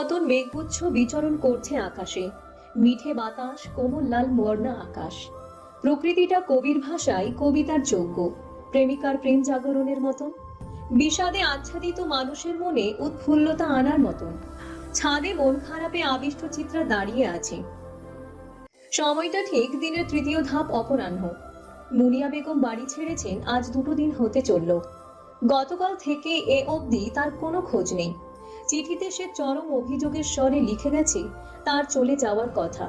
মতন মেঘগুচ্ছ বিচরণ করছে আকাশে। মিঠে বাতাস, কোমল লাল বর্ণা আকাশ। প্রকৃতিটা কবির ভাষায় কবিতার যোগ্য প্রেমিকার প্রেম জাগরণের মতন। বিষাদে আচ্ছাদিত মানুষের মনে উৎফুল্লতা আনার মতন। ছাদে মন খারাপে আবিষ্ট চিত্রা দাঁড়িয়ে আছে। সময়টা ঠিক দিনের তৃতীয় ধাপ অপরাহ্ন। মুনিয়া বেগম বাড়ি ছেড়েছেন, আজ দুটো দিন হতে চলল। গতকাল থেকে এ অবধি তার কোনো খোঁজ নেই। চিঠিতে সে চরম অভিযোগের স্বরে লিখে গেছে, তার চলে যাওয়ার কথা।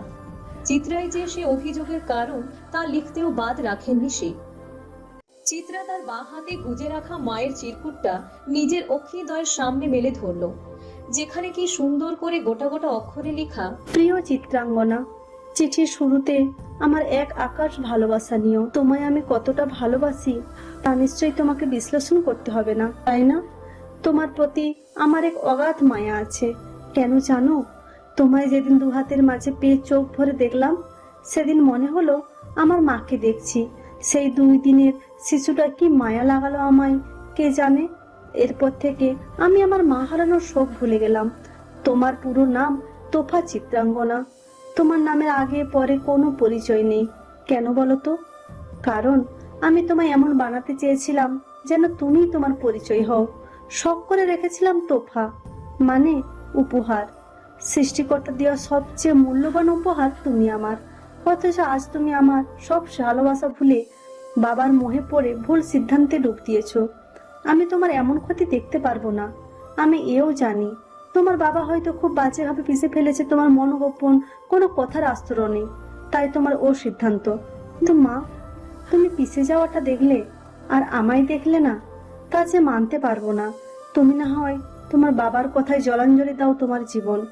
চিত্রাই যে সে অভিযোগের কারণ, তা লিখতেও বাদ রাখেননি সে। চিত্রা তার বাঁ হাতে গুজে রাখা মায়ের চিরকুটটা নিজের অক্ষিদয়ের সামনে মেলে ধরল। যেখানে কি সুন্দর করে গোটা গোটা অক্ষরে লেখা, প্রিয় চিত্রাঙ্গনা, চিঠির শুরুতে আমার এক আকাশ ভালোবাসা নিও তোমায় আমি কতটা ভালোবাসি, তা নিশ্চয়ই তোমাকে বিশ্লেষণ করতে হবে না, তাই না? তোমার প্রতি আমার এক অগাধ মায়া আছে। কেন জানো? তোমায় যেদিন দু হাতের মাঝে পেয়ে চোখ ভরে দেখলাম, সেদিন মনে হলো আমার মাকে দেখছি। সেই দুই দিনের শিশুটা কি মায়া লাগালো আমায়, কে জানে? এরপর থেকে আমি আমার মা হারানোর শোক ভুলে গেলাম। তোমার পুরো নাম তোফা চিত্রাঙ্গনা। তোমার নামের আগে পরে কোনো পরিচয় নেই। কেন বলো তো? কারণ আমি তোমায় এমন বানাতে চেয়েছিলাম যেন তুমি তোমার পরিচয় হও। শখ করে রেখেছিলাম তোফা। মানে উপহার। সৃষ্টিকর্তা দেওয়া সবচেয়ে মূল্যবান উপহার তুমি আমার। অথচ আজ তুমি আমার সব ভালোবাসা ভুলে বাবার মোহে পড়ে ভুল সিদ্ধান্তে ডুব দিয়েছ। আমি তোমার এমন ক্ষতি দেখতে পারব না। আমি এও জানি। তোমার বাবা হয়তো খুব বাজেভাবে পিষে ফেলেছে তোমার মনোগোপন, কোনো কথার আস্তরণে। তাই তোমার ও সিদ্ধান্ত। কিন্তু মা, তুমি পিষে যাওয়াটা দেখলে আর আমায় দেখলে না? তা যে মানতে পারব না। তুমি না হয় তোমার বাবার কথায় জলাঞ্জলি দাও তোমার জীবন।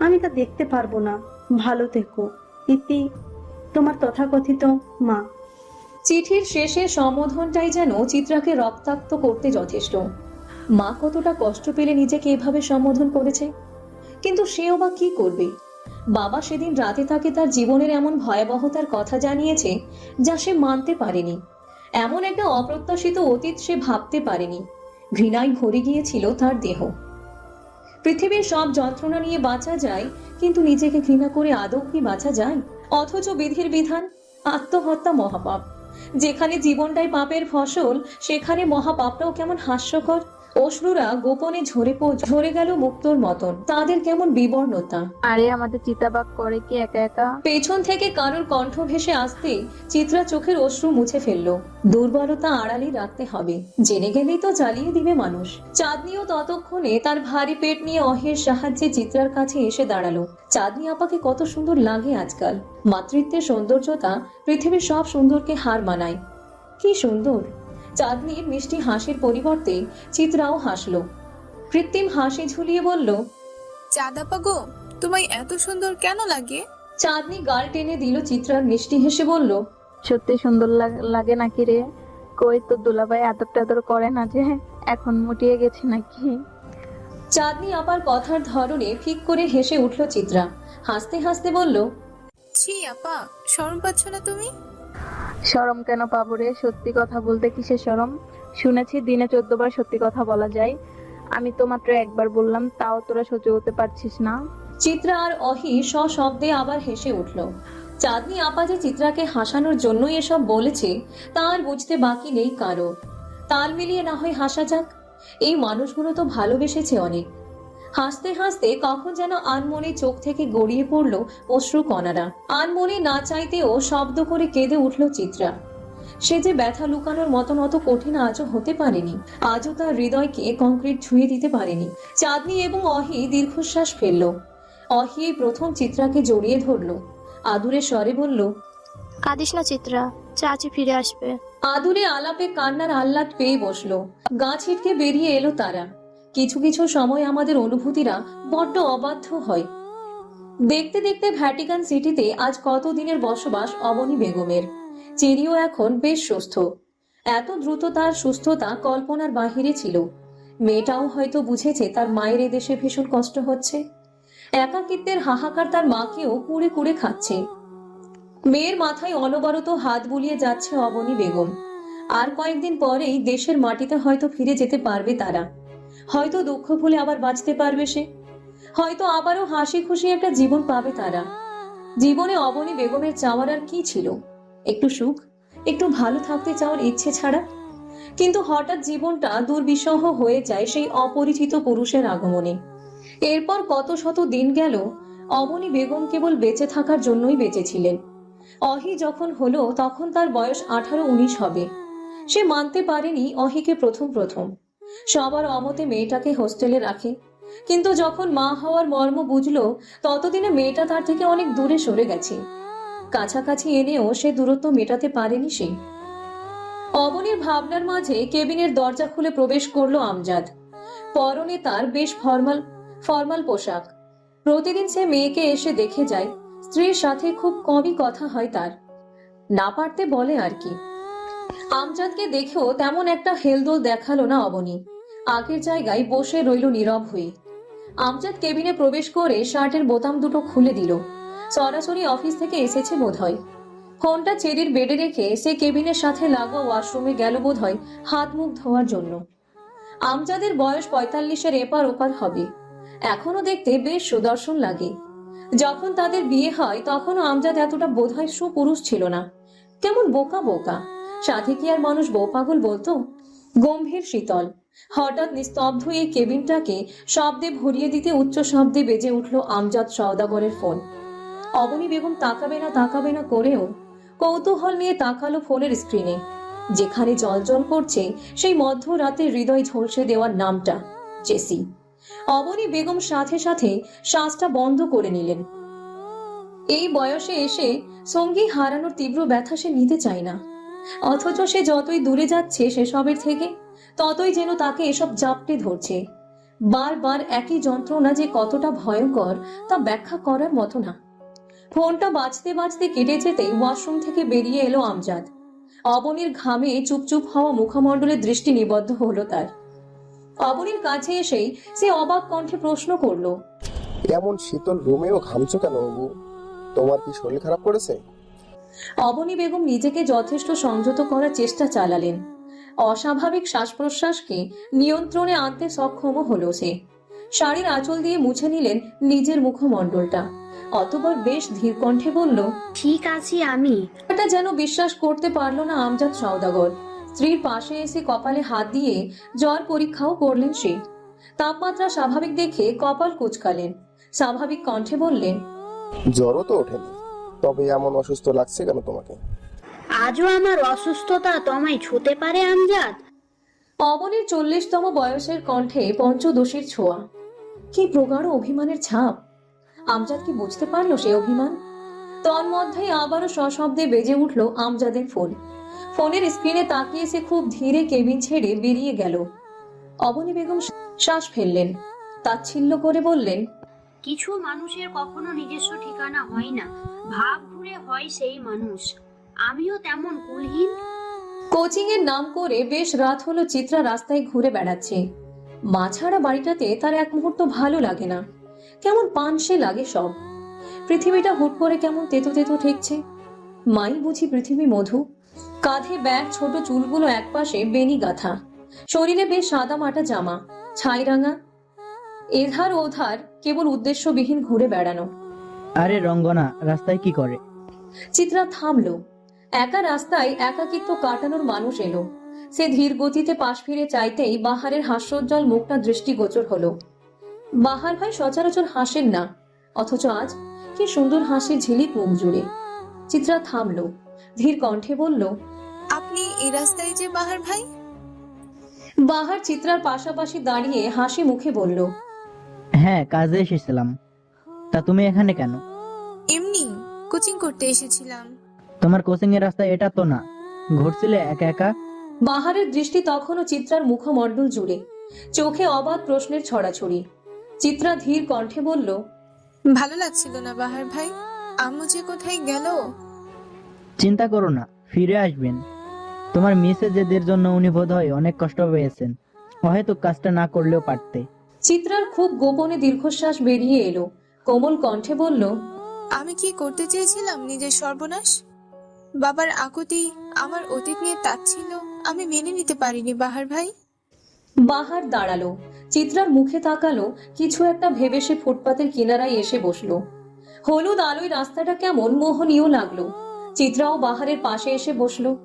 আমি তা দেখতে পারব না। ভালো থেকো। ইতি তোমার তথাকথিত মা। চিঠির শেষে সম্বোধনটাই যেন চিত্রাকে রক্তাক্ত করতে যথেষ্ট। মা কতটা কষ্ট পেলে নিজেকে এভাবে সম্বোধন করেছে। কিন্তু সেও বা কি করবে? বাবা সেদিন রাতে তাকে তার জীবনের এমন ভয়াবহতার কথা জানিয়েছে, যা সে মানতে পারেনি। এমন একটা অপ্রত্যাশিত অতীত সে ভাবতে পারেনি। ঘৃণায় ভরে গিয়েছিল তার দেহ। পৃথিবীর সব যন্ত্রণা নিয়ে বাঁচা যায়, কিন্তু নিজেকে ঘৃণা করে আদৌ কি বাঁচা যায়? অথচ বিধির বিধান, আত্মহত্যা মহাপাপ। যেখানে জীবনটাই পাপের ফসল, সেখানে মহাপাপটাও কেমন হাস্যকর। অশ্রুরা গোপনে ঝরে পো ঝরে গেল মুক্তর মতন। তাদের কেমন বিবর্ণতা? আরে আমাদের চিতাবাগ করে কি একা একা? পেছন থেকে কারোর কণ্ঠ ভেসে আসতে চিত্রা চোখের অশ্রু মুছে ফেলল। দুর্বলতা আড়ালে রাখতে হবে। জেনে গেলেই তো জ্বালিয়ে দিবে মানুষ। চাঁদনিও ততক্ষণে তার ভারী পেট নিয়ে অহের সাহায্যে চিত্রার কাছে এসে দাঁড়াল। চাঁদনি আপাকে কত সুন্দর লাগে আজকাল। মাতৃত্বের সৌন্দর্যতা পৃথিবীর সব সুন্দরকে হার মানায়। কি সুন্দর! চাঁদনির মিষ্টি হাসির পরিবর্তে চিত্রাও হাসল। কৃত্রিম হাসি ঝুলিয়ে বলল চাঁদাপা গো তোমায় এত সুন্দর কেন লাগে? চাঁদনি গাল টেনে দিল চিত্রার মিষ্টি হেসে বলল সত্যি সুন্দর লাগ- নাকি রে? কই তো দুলাভাই আদর টাদর করে না যে এখন মুটিয়ে গেছে নাকি? চাঁদনি আপার কথার ধরনে ফিক করে হেসে উঠল চিত্রা। হাসতে হাসতে বলল ছি আপা শরম পাচ্ছ না তুমি? শরম কেন পাবো রে? সত্যি কথা বলতে কিসের শরম? শুনেছি দিনে চোদ্দ বার সত্যি কথা বলা যায়। আমি তো মাত্র একবার বললাম, তাও তোরা সহ্য করতে পারছিস না। চিত্রা আর অহি সশব্দে আবার হেসে উঠল। চাঁদনি আপা যে চিত্রাকে হাসানোর জন্যই এসব বলেছে, তা আর বুঝতে বাকি নেই কারও তাল মিলিয়ে না হয় হাসা যাক। এই মানুষগুলো তো ভালোবেসেছে অনেক। হাসতে হাসতে কখন যেন আনমনে চোখ থেকে গড়িয়ে পড়ল অশ্রু কণারা। আনমনে না চাইতেও শব্দ করে কেঁদে উঠল চিত্রা। সে যে ব্যথা লুকানোর মতন অত কঠিন আজও হতে পারেনি। আজও তার হৃদয়কে কংক্রিট ছুঁয়ে দিতে পারেনি। চাঁদনি এবং অহি দীর্ঘশ্বাস ফেলল। অহি এই প্রথম চিত্রাকে জড়িয়ে ধরল। আদুরে স্বরে বলল কাঁদিস না চিত্রা চাচি ফিরে আসবে। আদুরে আলাপে কান্নার আহ্লাদ পেয়ে বসল। গা ছিটকে বেরিয়ে এলো তারা। কিছু কিছু সময় আমাদের অনুভূতিরা বড্ড অবাধ্য হয়। দেখতে দেখতে ভ্যাটিকান সিটিতে আজ কত দিনের বসবাস অবনী বেগমের? চেরিও এখন বেশ সুস্থ। এত দ্রুত তার সুস্থতা কল্পনার বাহিরে ছিল। মেয়েটাও হয়তো বুঝেছে তার মায়ের এদেশে ভীষণ কষ্ট হচ্ছে। একাকিত্বের হাহাকার তার মাকেও কুড়ে কুড়ে খাচ্ছে। মেয়ের মাথায় অনবরত হাত বুলিয়ে যাচ্ছে অবনী বেগম। আর কয়েকদিন পরেই দেশের মাটিতে হয়তো ফিরে যেতে পারবে তারা। হয়তো দুঃখ ভুলে আবার বাঁচতে পারবে সে। হয়তো আবারও হাসি খুশি একটা জীবন পাবে তারা। জীবনে অবনী বেগমের চাওয়ার আর কি ছিল? একটু সুখ, একটু ভালো থাকতে চাওয়ার ইচ্ছে ছাড়া? কিন্তু হঠাৎ জীবনটা দুর্বিষহ হয়ে যায় সেই অপরিচিত পুরুষের আগমনে। এরপর কত শত দিন গেল, অবনী বেগম কেবল বেঁচে থাকার জন্যই বেঁচেছিলেন। অহি যখন হলো, তখন তার বয়স আঠারো উনিশ হবে। সে মানতে পারেনি অহিকে প্রথম প্রথম সবার অমতে মেয়েটাকে হোস্টেলে রাখে। কিন্তু যখন মা হওয়ার মর্ম বুঝলো, ততদিনে মেয়েটা তার থেকে অনেক দূরে সরে গেছে। কাছাকাছি এনেও সে দূরত্ব মেটাতে পারেনি সে। অবনীর ভাবনার মাঝে কেবিনের দরজা খুলে প্রবেশ করল আমজাদ। পরনে তার বেশ ফর্মাল ফর্মাল পোশাক। প্রতিদিন সে মেয়েকে এসে দেখে যায়, স্ত্রীর সাথে খুব কমই কথা হয় তার। না পারতে বলে আর কি। আমজাদকে দেখেও তেমন একটা হেলদোল দেখাল না অবনী। আগের জায়গায় বসে রইল নীরব হয়ে। আমজাদ কেবিনে প্রবেশ করে শার্টের বোতাম দুটো খুলে দিল। সরাসরি অফিস থেকে এসেছে বোধহয়। ফোনটা চেরির বেডে রেখে সে কেবিনের সাথে লাগোয়া ওয়াশরুমে গেল বোধহয় হাত মুখ ধোয়ার জন্য। আমজাদের বয়স পঁয়তাল্লিশের এপার ওপার হবে। এখনও দেখতে বেশ সুদর্শন লাগে। যখন তাদের বিয়ে হয়, তখনও আমজাদ এতটা বোধহয় সুপুরুষ ছিল না। কেমন বোকা বোকা। সাথে কি আর মানুষ বউ পাগল বলতো? গম্ভীর শীতল। হঠাৎ নিস্তব্ধ এই কেবিনটাকে শব্দে ভরিয়ে দিতে উচ্চ শব্দে বেজে উঠল আমজাদ সওদাগরের ফোন। অবনী বেগম তাকাবে না তাকাবে না করেও কৌতূহল নিয়ে তাকালো ফোনের স্ক্রিনে। যেখানে জল করছে, সেই মধ্য মধ্যরাতে হৃদয় ঝলসে দেওয়ার নামটা, জেসি। অবনী বেগম সাথে সাথে শ্বাসটা বন্ধ করে নিলেন। এই বয়সে এসে সঙ্গী হারানোর তীব্র ব্যথা সে নিতে চায় না। অথচ সে যতই দূরে যাচ্ছে সেসবের থেকে, ততই যেন তাকে এসব জাপটে ধরছে। বারবার একই যন্ত্রণা যে কতটা ভয়ঙ্কর, তা ব্যাখ্যা করার মতো না। ফোনটা বাজতে বাজতে কেটে যেতেই ওয়াশরুম থেকে বেরিয়ে এলো আমজাদ। অবনীর ঘামে চুপচুপ হওয়া মুখমণ্ডলের দৃষ্টি নিবদ্ধ হলো তার। অবনীর কাছে এসেই সে অবাক কণ্ঠে প্রশ্ন করল, এমন শীতল রুমেও ঘামছো কেন বাবু? তোমার কি শরীর খারাপ করেছে? অবনী বেগম নিজেকে যথেষ্ট সংযত করার চেষ্টা চালালেন। অস্বাভাবিক শ্বাস প্রশ্বাসকে নিয়ন্ত্রণে আনতে সক্ষম হলো সে। শাড়ির আঁচল দিয়ে মুছে নিলেন নিজের মুখমণ্ডলটা। অতপর বেশ ধীর কণ্ঠে বলল ঠিক আছি আমি। এটা যেন বিশ্বাস করতে পারল না আমজাদ সওদাগর। স্ত্রীর পাশে এসে কপালে হাত দিয়ে জ্বর পরীক্ষাও করলেন সে। তাপমাত্রা স্বাভাবিক দেখে কপাল কুচকালেন। স্বাভাবিক কণ্ঠে বললেন জ্বরও তো ওঠেনি। তবে এমন অসুস্থ লাগছে কেন তোমাকে? আজও আমার অসুস্থতা তোমায় ছুতে পারে আমজাদ? অবনীর চল্লিশতম বয়সের কণ্ঠে পঞ্চদোষীর ছোঁয়া। কি প্রগাঢ় অভিমানের ছাপ। আমজাদ কি বুঝতে পারল সে অভিমান? তন্মধ্যেই আবারও সশব্দে বেজে উঠল আমজাদের ফোন। ফোনের স্ক্রিনে তাকিয়ে সে খুব ধীরে কেবিন ছেড়ে বেরিয়ে গেল। অবনী বেগম শ্বাস ফেললেন। তাচ্ছিল্য করে বললেন কিছু মানুষের কখনো নিজস্ব ঠিকানা হয় না। ভাব ঘুরে হয় সেই মানুষ। আমিও তেমন কুলহীন। কোচিং এর নাম করে বেশ রাত হলো চিত্রা রাস্তায় ঘুরে বেড়াচ্ছে। মা ছাড়া বাড়িটাতে তার এক মুহূর্ত ভালো লাগে না। কেমন পানসে লাগে সব। পৃথিবীটা হুট করে কেমন তেতো তেতো ঠেকছে। মাই বুঝি পৃথিবী মধু। কাঁধে ব্যাগ, ছোট চুলগুলো একপাশে বেনি গাথা শরীরে বেশ সাদা মাটা জামা, ছাই রাঙা এধার ওধার কেবল উদ্দেশ্যবিহীন ঘুরে বেড়ানো। আরে রঙ্গনা রাস্তায় কি করে? চিত্রা থামলো। একা রাস্তায় একাকিত্ব কাটানোর মানুষ এলো। সে ধীর গতিতে পাশ ফিরে চাইতেই বাহারের হাস্যোজ্জ্বল মুখটা দৃষ্টিগোচর হলো। বাহার ভাই সচরাচর হাসেন না অথচ আজ কি সুন্দর হাসির ঝিলিক মুখ জুড়ে। চিত্রা থামলো ধীর কণ্ঠে বলল আপনি এই রাস্তায় যে বাহার ভাই? বাহার চিত্রার পাশাপাশি দাঁড়িয়ে হাসি মুখে বলল হ্যাঁ কাজে এসেছিলাম। তা তুমি এখানে কেন? এমনি কোচিং করতে এসেছিলাম। তোমার কোচিং এর রাস্তা এটা তো না। ঘুরছিলে একা একা? বাহারের দৃষ্টি তখনও চিত্রার মুখমণ্ডল জুড়ে। চোখে অবাধ প্রশ্নের ছড়াছড়ি। চিত্রা ধীর কণ্ঠে বলল ভালো লাগছিল না বাহার ভাই। আম্মু যে কোথায় গেল? চিন্তা করো না ফিরে আসবেন। তোমার মেসেজেদের জন্য উনি বোধ হয় অনেক কষ্ট পেয়েছেন। হয়তো কাজটা না করলেও পারতে। চিত্রার খুব গোপনে দীর্ঘশ্বাস বেরিয়ে এলো। কোমল কণ্ঠে বলল আমি কি করতে চেয়েছিলাম নিজের সর্বনাশ? বাবার আকুতি আমার অতীত নিয়ে তাচ্ছিল আমি মেনে নিতে পারিনি বাহার ভাই। বাহার দাঁড়াল। চিত্রার মুখে তাকালো কিছু একটা ভেবে সে ফুটপাতের কিনারায় এসে বসল। হলুদ আলোয় রাস্তাটা কেমন মোহনীয় লাগল। চিত্রাও বাহারের পাশে এসে বসল।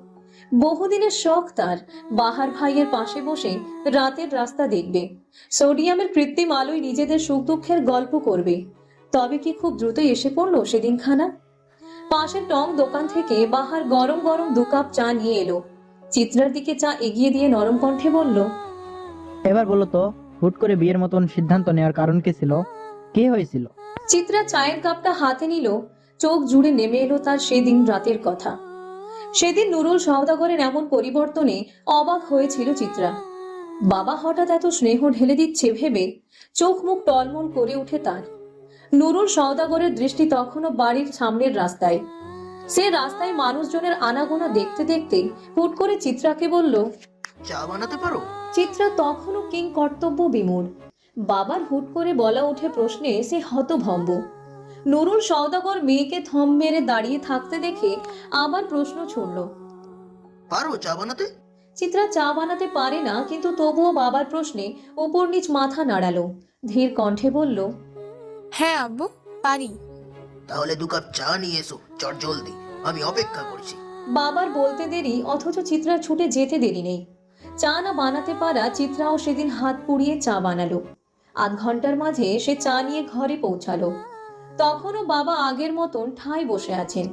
বহুদিনের শখ তার। বাহার ভাইয়ের পাশে বসে রাতের রাস্তা দেখবে। সোডিয়ামের কৃত্রিম আলোয় নিজেদের সুখ দুঃখের গল্প করবে। তবে কি খুব দ্রুত এসে পড়ল সেদিন খানা পাশের টং দোকান থেকে বাহার গরম গরম দু কাপ চা নিয়ে এলো। চিত্রার দিকে চা এগিয়ে দিয়ে নরম কণ্ঠে বলল এবার বলো তো হুট করে বিয়ের মতন সিদ্ধান্ত নেওয়ার কারণ কি ছিল? কে হয়েছিল? চিত্রা চায়ের কাপটা হাতে নিল চোখ জুড়ে নেমে এলো তার সেদিন রাতের কথা। সেদিন নুরুল সওদাগরের এমন পরিবর্তনে অবাক হয়েছিল চিত্রা। বাবা হঠাৎ এত স্নেহ ঢেলে দিচ্ছে ভেবে চোখ মুখ টলমল করে উঠে তার। নুরুল সওদাগরের দৃষ্টি তখনও বাড়ির সামনের রাস্তায়। সে রাস্তায় মানুষজনের আনাগোনা দেখতে দেখতে হুট করে চিত্রাকে বলল চা বানাতে পারো? চিত্রা তখনও কিং কর্তব্য বিমূঢ়। বাবার হুট করে বলা ওঠে প্রশ্নে সে হতভম্ব। নুরুল সওদাগর মেয়েকে থম মেরে দাঁড়িয়ে থাকতে দেখে আবার প্রশ্ন ছুড়ল। পারো চা বানাতে? চিত্রা চা বানাতে পারে না কিন্তু তবুও বাবার প্রশ্নে ওপর নিচ মাথা নাড়ালো। ধীর কণ্ঠে বলল হ্যাঁ আব্বু পারি। তাহলে দু কাপ চা নিয়ে এসো চট জলদি। আমি অপেক্ষা করছি। বাবার বলতে দেরি অথচ চিত্রা ছুটে যেতে দেরি নেই। চা না বানাতে পারা চিত্রাও সেদিন হাত পুড়িয়ে চা বানালো। আধ ঘণ্টার মাঝে সে চা নিয়ে ঘরে পৌঁছালো। তখনও বাবা আগের মতন ঠাঁই বসে আছেন।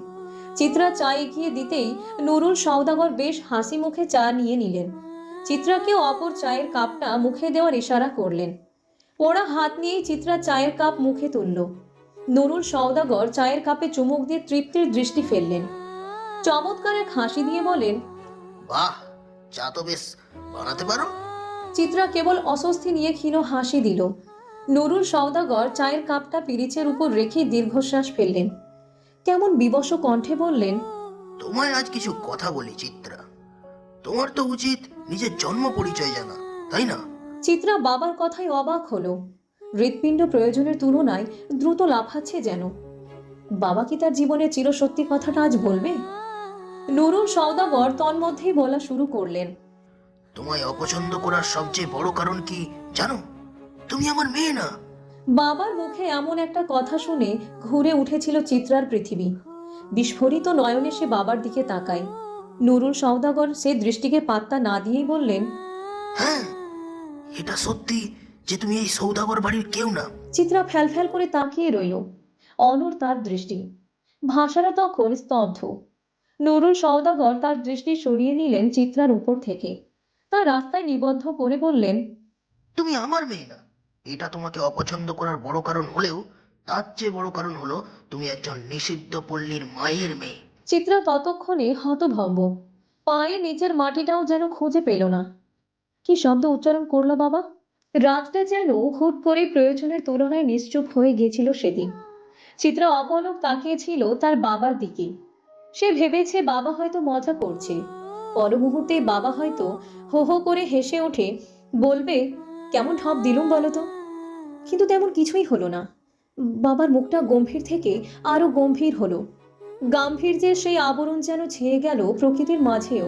চিত্রা চা এগিয়ে দিতেই নুরুল সওদাগর বেশ হাসি মুখে চা নিয়ে নিলেন। চিত্রাকেও অপর চায়ের কাপটা মুখে দেওয়ার ইশারা করলেন। ওরা হাত নিয়েই চিত্রা চায়ের কাপ মুখে তুলল। নুরুল সওদাগর চায়ের কাপে চুমুক দিয়ে তৃপ্তির দৃষ্টি ফেললেন। চমৎকার এক হাসি দিয়ে বলেন বাহ চা তো বেশ বানাতে পারো? চিত্রা কেবল অস্বস্তি নিয়ে ক্ষীণ হাসি দিল। নুরুল সওদাগর চায়ের কাপটা পিরিচের উপর রেখে দীর্ঘশ্বাস ফেললেন। কেমন বিবশ কণ্ঠে বললেন তোমায় আজ কিছু কথা বলি চিত্রা। তোমার তো উচিত নিজের জন্ম পরিচয় জানা তাই না? চিত্রা বাবার কথায় অবাক হলো। হৃৎপিণ্ড প্রয়োজনের তুলনায় দ্রুত লাফাচ্ছে যেন। বাবা কি তার জীবনের চিরসত্যি কথাটা আজ বলবে? নুরুল সওদাগর তন্মধ্যেই বলা শুরু করলেন তোমায় অপছন্দ করার সবচেয়ে বড় কারণ কি জানো? তুমি আমার মেয়ে না। বাবার মুখে এমন একটা কথা শুনে ঘুরে উঠেছিল চিত্রার পৃথিবী। বিস্ফোরিত নয়নে সে বাবার দিকে তাকায়। নুরুল সওদাগর সে দৃষ্টিকে পাত্তা না দিয়েই বললেন হ্যাঁ এটা সত্যি যে তুমি এই সৌদাগর বাড়ির কেউ না। চিত্রা ফ্যাল ফ্যাল করে তাকিয়ে রইল। অনর তার দৃষ্টি। ভাষারা তখন স্তব্ধ। নুরুল সওদাগর তার দৃষ্টি সরিয়ে নিলেন চিত্রার উপর থেকে। তার রাস্তায় নিবদ্ধ করে বললেন তুমি আমার মেয়ে না। এটা তোমাকে অপছন্দ করার বড় কারণ হলেও, তার চেয়ে বড় কারণ হলো তুমি একজন নিষিদ্ধ পল্লীর মায়ের মেয়ে। চিত্রা ততক্ষণে হতভম্ব। পায়ে নিচের মাটিটাও যেন খুঁজে পেল না। কি শব্দ উচ্চারণ করল বাবা? রাতটা যেন হুট করে প্রয়োজনের তুলনায় নিশ্চুপ হয়ে গিয়েছিল সেদিন। চিত্রা অপলক তাকিয়েছিল তার বাবার দিকে। সে ভেবেছে বাবা হয়তো মজা করছে। পর মুহূর্তে বাবা হয়তো হো হো করে হেসে ওঠে, বলবে কেমন ঢপ দিলুম বলো তো? কিন্তু তেমন কিছুই হলো না। বাবার মুখটা গম্ভীর থেকে আরও গম্ভীর হলো। গাম্ভীর্যের সেই আবরণ যেন ছেয়ে গেল প্রকৃতির মাঝেও।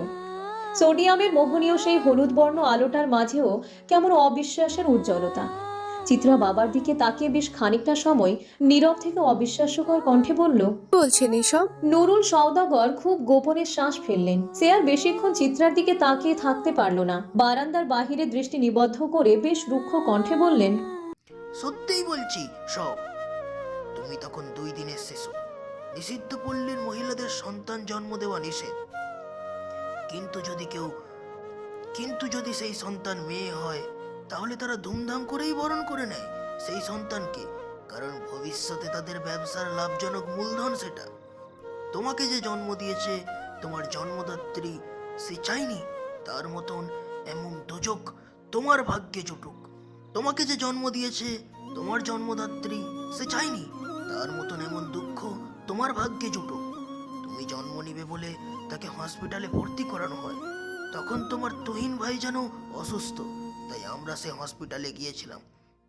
সোডিয়ামের মোহনীয় সেই হলুদ বর্ণ আলোটার মাঝেও কেমন অবিশ্বাসের উজ্জ্বলতা। চিত্রা বাবার দিকে তাকিয়ে বেশ খানিকটা সময় নীরব থেকে অবিশ্বাস্যকর কণ্ঠে বলল বলছেন এসব? নুরুল সওদাগর খুব গোপনে শ্বাস ফেললেন। সে আর বেশিক্ষণ চিত্রার দিকে তাকিয়ে থাকতে পারল না। বারান্দার বাহিরে দৃষ্টি নিবদ্ধ করে বেশ রুক্ষ কণ্ঠে বললেন সত্যিই বলছি সব। তুমি তখন দুই দিনের শিশু নিষিদ্ধ পল্লীর মহিলাদের সন্তান জন্ম দেওয়া নিষেধ। কিন্তু যদি কেউ কিন্তু যদি সেই সন্তান মেয়ে হয় তাহলে তারা ধুমধাম করেই বরণ করে নেয় সেই সন্তানকে, কারণ ভবিষ্যতে তাদের ব্যবসার লাভজনক মূলধন সেটা। তোমাকে যে জন্ম দিয়েছে, তোমার জন্মদাত্রী সে চাইনি, তার মতন এমন দুজক তোমার ভাগ্যে জুটুক। তোমাকে যে জন্ম দিয়েছে, তোমার জন্মদাত্রী সে চাইনি, তার মতন এমন দুঃখ তোমার ভাগ্যে জুটুক। তুমি জন্ম নিবে বলে তাকে হসপিটালে ভর্তি করানো হয়, তখন তোমার তুহিন ভাই যেন অসুস্থ। তাই আমরা সে হসপিটালে গিয়েছিলাম।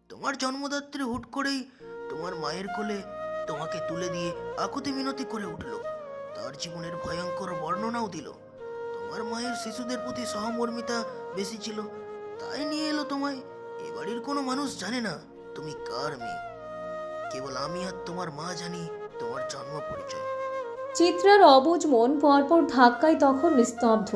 তোমার জন্মদাত্রী হুট করেই তোমার মায়ের কোলে তোমাকে তুলে দিয়ে আকুতি মিনতি করে উঠল। তার জীবনের ভয়ঙ্কর বর্ণনাও দিল। তোমার মায়ের শিশুদের প্রতি সহমর্মিতা বেশি ছিল। তাই নিয়ে এলো তোমায়। এ বাড়ির কোনো মানুষ জানে না তুমি কার মেয়ে। কেবল আমি আর তোমার মা জানি তোমার জন্ম পরিচয়। চিত্রার অবুজ মন পরপর ধাক্কায় তখন নিস্তব্ধ।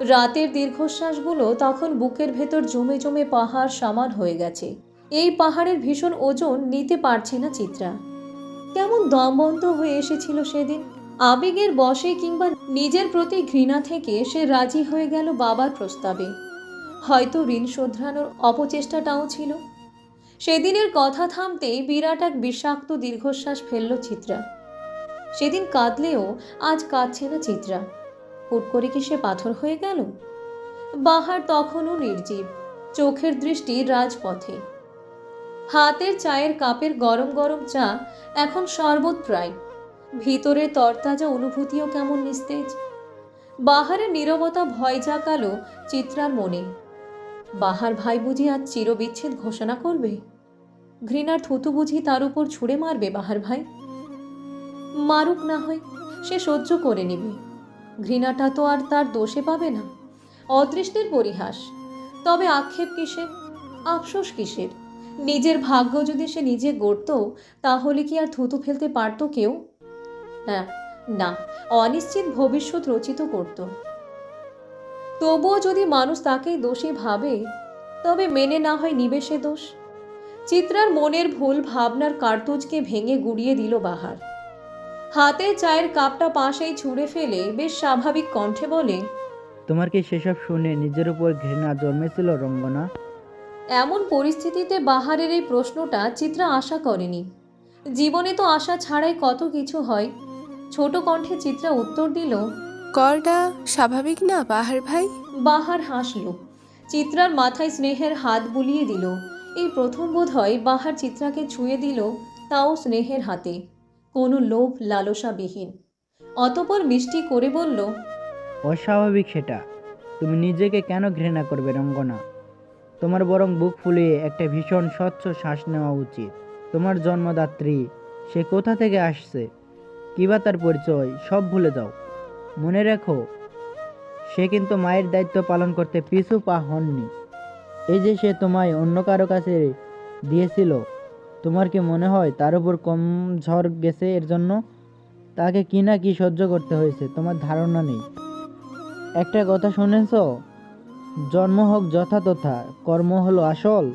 রাতের দীর্ঘশ্বাসগুলো তখন বুকের ভেতর জমে জমে পাহাড় সমান হয়ে গেছে। এই পাহাড়ের ভীষণ ওজন নিতে পারছে না চিত্রা। কেমন দমবন্ধ হয়ে এসেছিল সেদিন। আবেগের বশে কিংবা নিজের প্রতি ঘৃণা থেকে সে রাজি হয়ে গেল বাবার প্রস্তাবে। হয়তো ঋণ শোধরানোর অপচেষ্টাটাও ছিল। সেদিনের কথা থামতেই বিরাট এক বিষাক্ত দীর্ঘশ্বাস ফেলল চিত্রা। সেদিন কাঁদলেও আজ কাঁদছে না চিত্রা। হুট করে কি সে পাথর হয়ে গেল? বাহার তখনও নির্জীব, চোখের দৃষ্টি রাজপথে। হাতের চায়ের কাপের গরম গরম চা এখন শরবত প্রায় ভিতরে তরতাজা অনুভূতিও কেমন নিস্তেজ। বাহারের নীরবতা ভয় জাগালো চিত্রার মনে। বাহার ভাই বুঝি আজ চিরবিচ্ছেদ ঘোষণা করবে? ঘৃণার থুতু বুঝি তার উপর ছুঁড়ে মারবে বাহার ভাই? মারুক না হয়, সে সহ্য করে নেবে। ঘৃণাটা তো আর তার দোষে পাবে না। অদৃষ্টের পরিহাস। তবে আক্ষেপ কিসের? আফসোস কিসের? নিজের ভাগ্য যদি সে নিজে গড়ত, তাহলে কি আর থুতু ফেলতে পারতো কেউ? না না, অনিশ্চিত ভবিষ্যৎ রচিত করত। তবুও যদি মানুষ তাকেই দোষী ভাবে, তবে মেনে না হয় নিবেশে দোষ। চিত্রার মনের ভুল ভাবনার কার্তুজকে ভেঙে গুড়িয়ে দিল বাহার। হাতে চায়ের কাপটা পাশেই ছুঁড়ে ফেলে বেশ স্বাভাবিক কণ্ঠে বলে তোমার কি সেসব শুনে নিজের উপর ঘৃণা জন্মেছিল রঙ্গনা? এমন পরিস্থিতিতে বাহারের এই প্রশ্নটা চিত্রা আশা করেনি। জীবনে তো আশা ছাড়াই কত কিছু হয়। ছোট কণ্ঠে চিত্রা উত্তর দিল করটা স্বাভাবিক না বাহার ভাই? বাহার হাসল। চিত্রার মাথায় স্নেহের হাত বুলিয়ে দিল। এই প্রথম বোধ হয় বাহার চিত্রাকে ছুঁয়ে দিল তাও স্নেহের হাতে। কোনো লোভ লালসাবিহীন। অতপর মিষ্টি করে বলল, অস্বাভাবিক সেটা। তুমি নিজেকে কেন ঘৃণা করবে রঙ্গনা? তোমার বরং বুক ফুলিয়ে একটা ভীষণ স্বচ্ছ শ্বাস নেওয়া উচিত। তোমার জন্মদাত্রী, সে কোথা থেকে আসছে? কিবা তার পরিচয়? সব ভুলে যাও। মনে রেখো, সে কিন্তু মায়ের দায়িত্ব পালন করতে পিছু পা হননি। এই যে সে তোমায় অন্য কারও কাছে দিয়েছিল তোমার কি মনে হয় তার উপর কম ঝড় গেছে এর জন্য? তাকে কি না কি সহ্য করতে হয়েছে, তোমার ধারণা নেই। একটা কথা শুনেছ? জন্ম হোক যথাতথা কর্ম হলো আসল।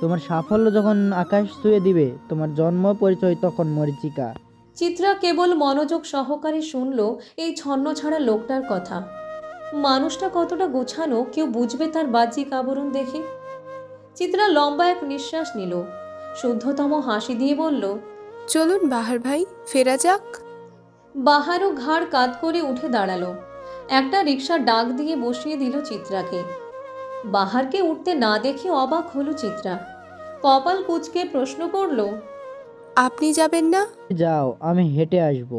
তোমার সাফল্য যখন আকাশ ছুঁয়ে দিবে, তোমার জন্ম পরিচয় তখন মরিচিকা। চিত্রা কেবল মনোযোগ সহকারে শুনল এই ছন্ন ছাড়া লোকটার কথা। মানুষটা কতটা গোছানো কেউ বুঝবে তার বাহ্যিক আবরণ দেখে? চিত্রা লম্বা এক নিঃশ্বাস নিল। শুদ্ধতম হাসি দিয়ে বলল চলুন বাহার ভাই ফেরা যাক। বাহারও ঘাড় কাত করে উঠে দাঁড়াল। একটা রিক্সা ডাক দিয়ে বসিয়ে দিল চিত্রাকে। বাহারকে উঠতে না দেখে অবাক হলো চিত্রা। কপাল কুচকে প্রশ্ন করল আপনি যাবেন না? যাও আমি হেঁটে আসব।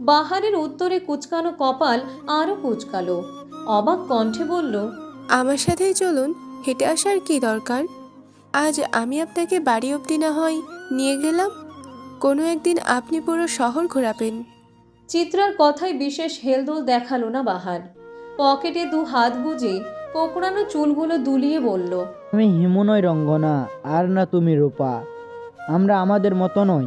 বাহারের উত্তরে কুচকানো কপাল আরও কুচকালো। অবাক কণ্ঠে বলল আমার সাথেই চলুন হেঁটে আসার কি দরকার? আজ আমি আপনাকে বাড়ি অবধি না হয় নিয়ে গেলাম। কোনো একদিন আপনি পুরো শহর ঘোরাবেন। চিত্রার কথায় বিশেষ হেলদোল দেখাল না বাহার। পকেটে দু হাত গুজে কোকড়ানো চুলগুলো দুলিয়ে বলল আমি হিমু নই রঙ্গনা আর না তুমি রূপা। আমরা আমাদের মতো নই।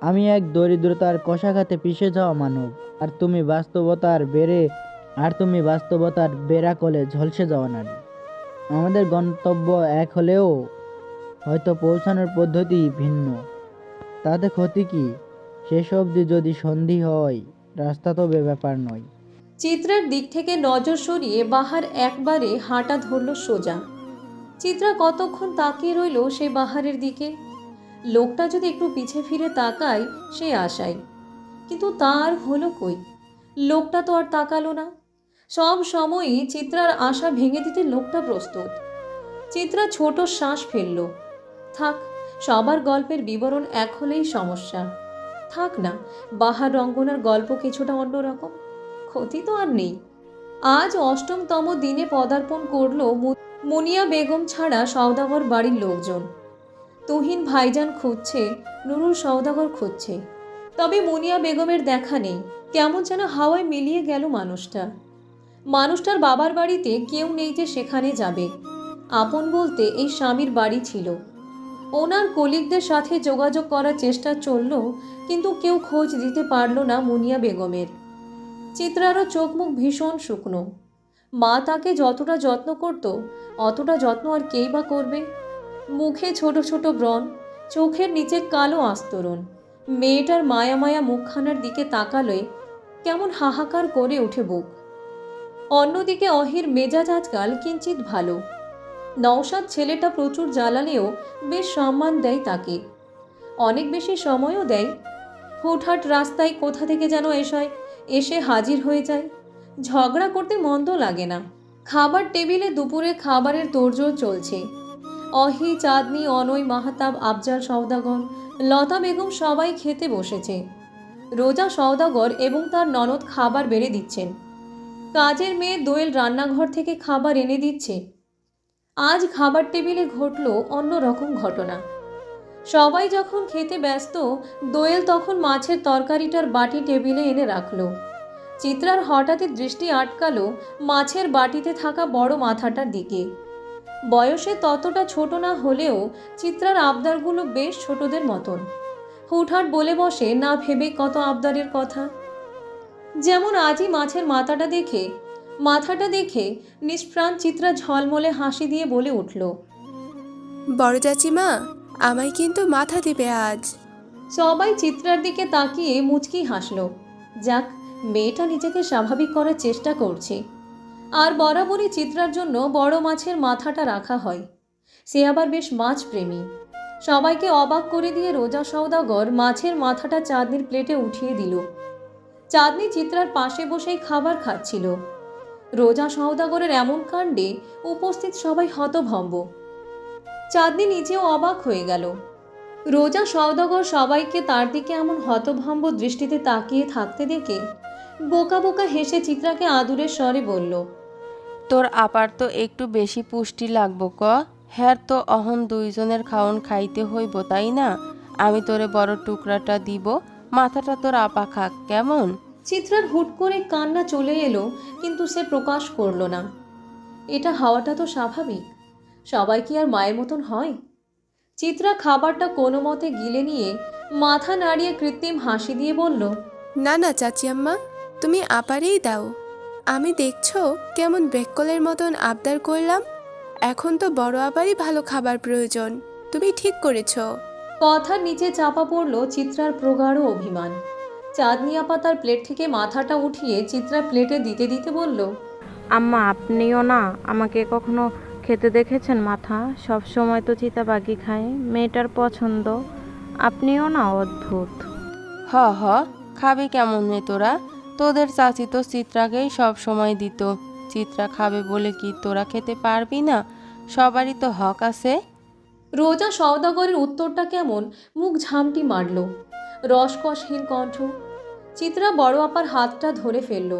আমি এক দরিদ্রতার কষাঘাতে পিষে যাওয়া মানব আর তুমি বাস্তবতার বেড়ে আর তুমি বাস্তবতার বেড়াকলে ঝলসে যাওয়া নারী। আমাদের গন্তব্য এক হলেও হয়তো পৌঁছানোর পদ্ধতি ভিন্ন। তাতে ক্ষতি কি? শেষ অবধি যদি সন্ধি হয়, রাস্তা তবে ব্যাপার নয়। চিত্রার দিক থেকে নজর সরিয়ে বাহার একবারে হাঁটা ধরল সোজা। চিত্রা কতক্ষণ তাকিয়ে রইল সে বাহারের দিকে? লোকটা যদি একটু পিছে ফিরে তাকায়, সে আশায়। কিন্তু তার হলো কই? লোকটা তো আর তাকালো না। সব সময়ই চিত্রার আশা ভেঙে দিতে লোকটা প্রস্তুত। চিত্রা ছোট শ্বাস ফেলল। থাক, সবার গল্পের বিবরণ এক হলেই সমস্যা। থাক না বাহার রঙ্গনার গল্প কিছুটা অন্যরকম। ক্ষতি তো আর নেই। আজ অষ্টমতম দিনে পদার্পণ করল মুনিয়া বেগম ছাড়া সওদাগর বাড়ির লোকজন। তুহিন ভাইজান খুঁজছে, নুরুল সওদাগর খুঁজছে। তবে মুনিয়া বেগমের দেখা নেই, কেমন যেন হাওয়ায় মিলিয়ে গেল মানুষটা। মানুষটার বাবার বাড়িতে কেউ নেই যে সেখানে যাবে। আপন বলতে এই স্বামীর বাড়ি ছিল। ওনার কলিগদের সাথে যোগাযোগ করার চেষ্টা চলল, কিন্তু কেউ খোঁজ দিতে পারল না মুনিয়া বেগমের। চিত্রারও চোখ মুখ ভীষণ শুকনো। মা তাকে যতটা যত্ন করত, অতটা যত্ন আর কেই বা করবে? মুখে ছোট ছোট ব্রণ, চোখের নিচে কালো আস্তরণ। মেয়েটার মায়া মায়া মুখখানার দিকে তাকালে কেমন হাহাকার করে উঠে বুক। অন্যদিকে অহির মেজাজ আজকাল কিঞ্চিত ভালো। নওশাদ ছেলেটা প্রচুর জ্বালালেও বেশ সম্মান দেয় তাকে। অনেক বেশি সময়ও দেয়। হুটহাট রাস্তায় কোথা থেকে যেন এসায় এসে হাজির হয়ে যায়। ঝগড়া করতে মন্দ লাগে না। খাবার টেবিলে দুপুরে খাবারের তোড়জোড় চলছে। অহি, চাঁদনি অনয় মাহাতাব, আফজাল, সওদাগর, লতা বেগম সবাই খেতে বসেছে। রোজা সওদাগর এবং তার ননদ খাবার বেড়ে দিচ্ছেন। কাজের মেয়ে দোয়েল রান্নাঘর থেকে খাবার এনে দিচ্ছে। আজ খাবার টেবিলে ঘটল অন্য রকম ঘটনা। সবাই যখন খেতে ব্যস্ত, দোয়েল তখন মাছের তরকারিটার বাটি টেবিলে এনে রাখল। চিত্রার হঠাৎই দৃষ্টি আটকালো মাছের বাটিতে থাকা বড় মাথাটার দিকে। বয়সে ততটা ছোট না হলেও চিত্রার আবদারগুলো বেশ ছোটদের মতন। হুটহাট বলে বসে, না ভেবে কত আবদারের কথা? যেমন আজই মাছের মাথাটা দেখে মাথাটা দেখে নিষ্প্রাণ চিত্রা ঝলমলে হাসি দিয়ে বলে উঠল বড় চাচিমা আমায় কিন্তু মাথা দিবে আজ। সবাই চিত্রার দিকে তাকিয়ে মুচকি হাসলো। যাক মেয়েটা নিজেকে স্বাভাবিক করার চেষ্টা করছে। আর বরাবরই চিত্রার জন্য বড় মাছের মাথাটা রাখা হয়। সে আবার বেশ মাছ প্রেমী সবাইকে অবাক করে দিয়ে রোজা সৌদাগর মাছের মাথাটা চাঁদনির প্লেটে উঠিয়ে দিল। চাঁদনি চিত্রার পাশে বসেই খাবার খাচ্ছিল। রোজা সওদাগরের এমন কাণ্ডে উপস্থিত সবাই হতভম্ব। চাঁদনি নিজেও অবাক হয়ে গেল। রোজা সওদাগর সবাইকে তার দিকে এমন হতভম্ব দৃষ্টিতে তাকিয়ে থাকতে দেখে বোকা বোকা হেসে চিত্রাকে আদুরের স্বরে বলল, তোর আপার তো একটু বেশি পুষ্টি লাগবো ক। হ্যার তো অহন দুইজনের খাওন খাইতে হইব, তাই না? আমি তোরে বড় টুকরাটা দিব, মাথাটা তোর আপা খাক, কেমন? চিত্রার হুট করে কান্না চলে এলো কিন্তু সে প্রকাশ করল না। এটা হওয়াটা তো স্বাভাবিক। সবাই কি আর মায়ের মতন হয়? চিত্রা খাবারটা কোনো মতে গিলে নিয়ে মাথা নাড়িয়ে কৃত্রিম হাসি দিয়ে বলল না না চাচি আম্মা তুমি আপারেই দাও। আমি দেখছ কেমন ব্রেককলের মতন আবদার করলাম। এখন তো বড় আবারই ভালো খাবার প্রয়োজন। তুমি ঠিক করেছ। কথার নিচে চাপা পড়ল চিত্রার প্রগাঢ় অভিমান। চাঁদনি আপা তার প্লেট থেকে মাথাটা উঠিয়ে চিত্রা প্লেটে দিতে দিতে বলল আম্মা আপনিও না আমাকে কখনো খেতে দেখেছেন মাথা? সব সময় তো চিতাবাগি খায় মেয়েটার পছন্দ। আপনিও না অদ্ভুত। হ হ খাবি কেমন নে তোরা? তোদের চাচি তো চিত্রাকেই সব সময় দিত। চিত্রা খাবে বলে কি তোরা খেতে পারবি না? সবারই তো হক আছে। রোজা সওদাগরের উত্তরটা কেমন? মুখ ঝামটি মারল। রসকসহীন কণ্ঠ চিত্রা বড় আপার হাতটা ধরে ফেলল।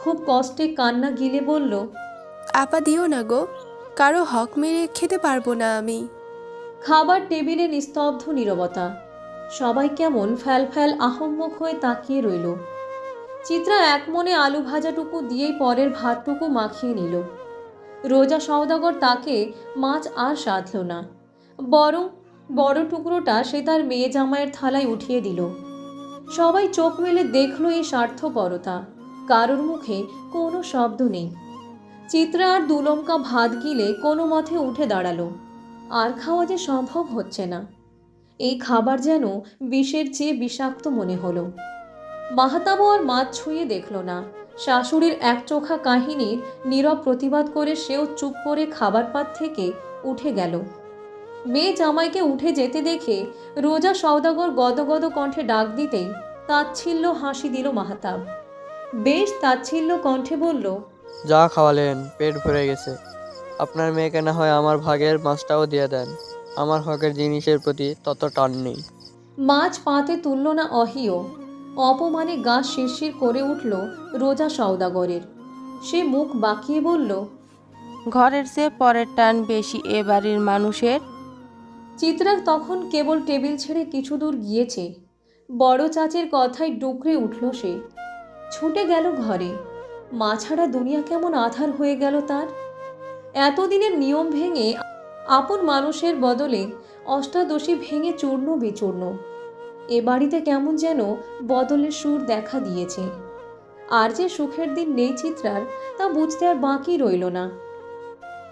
খুব কষ্টে কান্না গিলে বলল আপা দিও না গো কারও হক মেরে খেতে পারব না আমি। খাবার টেবিলে নিস্তব্ধ নীরবতা। সবাই কেমন ফ্যাল ফ্যাল আহম্মক হয়ে তাকিয়ে রইল। চিত্রা এক মনে আলু ভাজাটুকু দিয়েই পরের ভাতটুকু মাখিয়ে নিল। রোজা সওদাগর তাকে মাছ আর সাধল না। বরং বড় টুকরোটা সে তার মেয়ে জামাইয়ের থালায় উঠিয়ে দিল। সবাই চোখ মেলে দেখল এই স্বার্থপরতা। কারোর মুখে কোনো শব্দ নেই। চিত্রা আর দুলমকা ভাত গিলে কোনো মতে উঠে দাঁড়াল। আর খাওয়া যে সম্ভব হচ্ছে না। এই খাবার যেন বিষের চেয়ে বিষাক্ত মনে হলো। মাহাতাবু আর মাছ ছুঁয়ে দেখল না। শাশুড়ির একচোখা কাহিনীর নীরব প্রতিবাদ করে সেও চুপ করে খাবার পাত থেকে উঠে গেল। মেয়ে জামাইকে উঠে যেতে দেখে রোজা সওদাগর গদগদ কণ্ঠে ডাক দিতেই তাচ্ছিল্য হাসি দিল মাহাতাব। বেশ তাচ্ছিল্য কণ্ঠে বলল যা খাওয়ালেন পেট ভরে গেছে। আপনার মেয়েকে না হয় আমার ভাগের মাছটাও দিয়ে দেন। আমার হকের জিনিসের প্রতি তত টান নেই। মাছ পাতে তুলল না অহিও। অপমানে গা শিরশির করে উঠল রোজা সওদাগরের। সে মুখ বাঁকিয়ে বলল ঘরের চেয়ে পরের টান বেশি এ বাড়ির মানুষের। চিত্রা তখন কেবল টেবিল ছেড়ে কিছু দূর গিয়েছে। বড় চাচের কথায় ডুকরে উঠল সে। ছুটে গেল ঘরে। মা ছাড়া দুনিয়া কেমন আধার হয়ে গেল তার? এতদিনের নিয়ম ভেঙে আপন মানুষের বদলে অষ্টাদশী ভেঙে চূর্ণ বিচূর্ণ। এ বাড়িতে কেমন যেন বদলের সুর দেখা দিয়েছে। আর যে সুখের দিন নেই চিত্রার, তা বুঝতে আর বাকি রইল না।